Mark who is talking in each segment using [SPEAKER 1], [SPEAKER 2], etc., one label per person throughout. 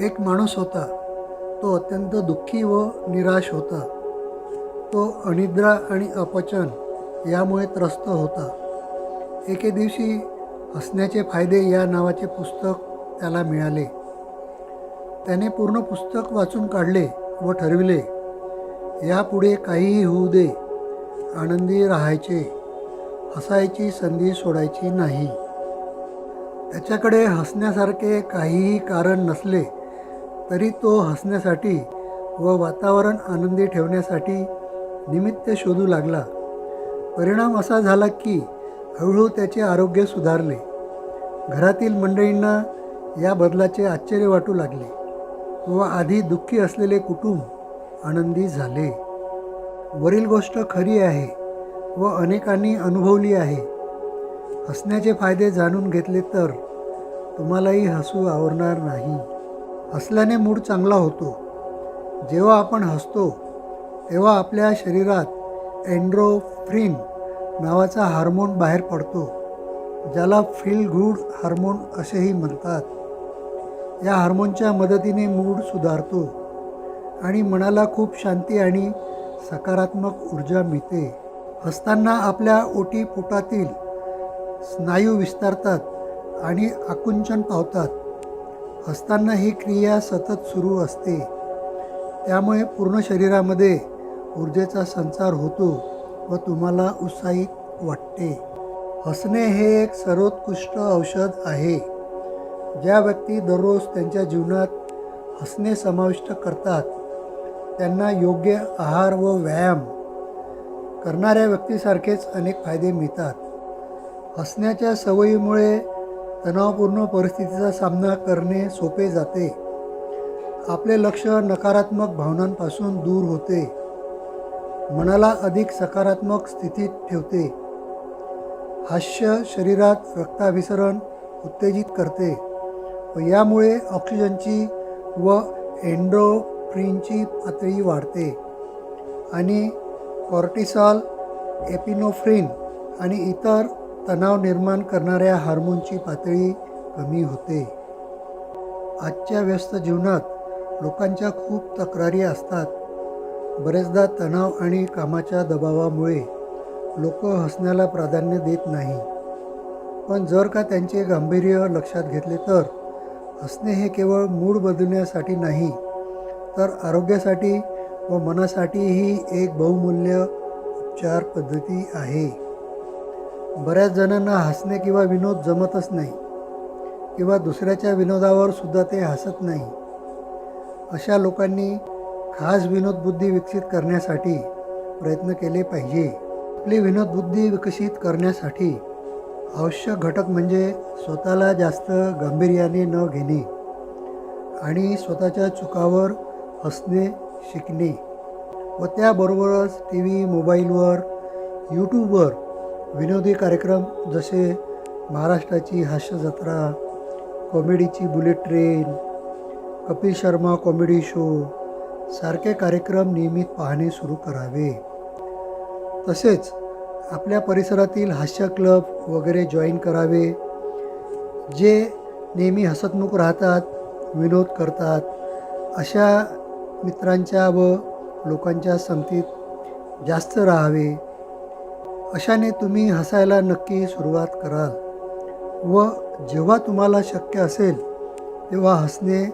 [SPEAKER 1] एक माणूस होता. तो अत्यंत दुःखी व निराश होता. तो अनिद्रा आणि अपचन यामुळे त्रस्त होता. एके दिवशी हसण्याचे फायदे या नावाचे पुस्तक त्याला मिळाले. त्याने पूर्ण पुस्तक वाचून काढले व ठरविले यापुढे काहीही होऊ दे. आनंदी राहायचे. हसायची संधी सोडायची नाही. त्याच्याकडे हसण्यासारखे काहीही कारण नसले तरी तो हसण्यासाठी व वातावरण आनंदी ठेवण्यासाठी निमित्त शोधू लागला. परिणाम असा झाला की हळूहळू त्याचे आरोग्य सुधारले. घरातील मंडळींना या बदलाचे आश्चर्य वाटू लागले व आधी दुःखी असलेले कुटुंब आनंदी झाले. वरील गोष्ट खरी आहे व अनेकांनी अनुभवली आहे. हसण्याचे फायदे जाणून घेतले तर तुम्हालाही हसू आवरणार नाही. हसल्याने मूड चांगला होतो. जेव्हा आपण हसतो तेव्हा आपल्या शरीरात एन्ड्रोफ्रिन नावाचा हार्मोन बाहेर पडतो ज्याला फील गुड हार्मोन असेही म्हणतात. या हार्मोनच्या मदतीने मूड सुधारतो आणि मनाला खूप शांती आणि सकारात्मक ऊर्जा मिळते. हसताना आपल्या ओटी पोटातील स्नायू विस्तारतात आणि आकुंचन पावतात. हसताना ही क्रिया सतत सुरू असते. त्यामुळे पूर्ण शरीरामध्ये ऊर्जेचा संचार होतो व तुम्हाला उत्साहित वाटते. हसणे हे एक सर्वोत्कृष्ट औषध आहे. ज्या व्यक्ती दररोज त्यांच्या जीवनात हसणे समाविष्ट करतात त्यांना योग्य आहार व व्यायाम करणाऱ्या व्यक्तीसारखेच अनेक फायदे मिळतात. हसण्याच्या सवयीमुळे तणावपूर्ण परिस्थितीचा सामना करणे सोपे जाते. आपले लक्ष नकारात्मक भावनांपासून दूर होते. मनाला अधिक सकारात्मक स्थितीत ठेवते. हास्य शरीरात रक्ताभिसरण उत्तेजित करते व यामुळे ऑक्सिजनची व एन्ड्रोफ्रिनची पातळी वाढते आणि कॉर्टिसॉल एपिनोफ्रिन आणि इतर तणाव निर्माण करणाऱ्या हार्मोनची पातळी कमी होते. आजच्या व्यस्त जीवनात लोकांच्या खूप तक्रारी असतात. बरेचदा तणाव आणि कामाच्या दबावामुळे लोक हसण्याला प्राधान्य देत नाही. पण जर का त्यांचे गांभीर्य लक्षात घेतले तर हसणे हे केवळ मूड बदलण्यासाठी नाही तर आरोग्यासाठी व मनासाठीही एक बहुमूल्य उपचार पद्धती आहे. बऱ्याच जणांना हसणे किंवा विनोद जमतच नाही किंवा दुसऱ्याच्या विनोदावर सुद्धा ते हसत नाही. अशा लोकांनी खास विनोदबुद्धी विकसित करण्यासाठी प्रयत्न केले पाहिजे. आपली विनोदबुद्धी विकसित करण्यासाठी आवश्यक घटक म्हणजे स्वतःला जास्त गांभीर्याने न घेणे आणि स्वतःच्या चुकावर हसणे शिकणे. व त्याबरोबरच टी व्ही मोबाईलवर यूट्यूबवर विनोदी कार्यक्रम जसे महाराष्ट्राची Hasya Jatra कॉमेडीची bullet train Kapil Sharma comedy show सारखे कार्यक्रम नियमित पाहणे सुरू करावे. तसेच आपल्या परिसरातील हास्य क्लब वगैरे जॉईन करावे जे नेहमी हसतमुख राहतात विनोद करतात अशा मित्रांच्या व लोकांच्या संगतीत जास्त राहावे. अशाने तुम्ही हसायला नक्की सुरुवात कराल. व जेव्हा तुम्हाला शक्य असेल तेव्हा हसणे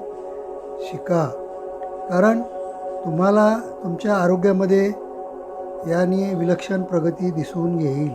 [SPEAKER 1] शिका. कारण तुम्हाला तुमच्या आरोग्यामध्ये याने विलक्षण प्रगती दिसून येईल.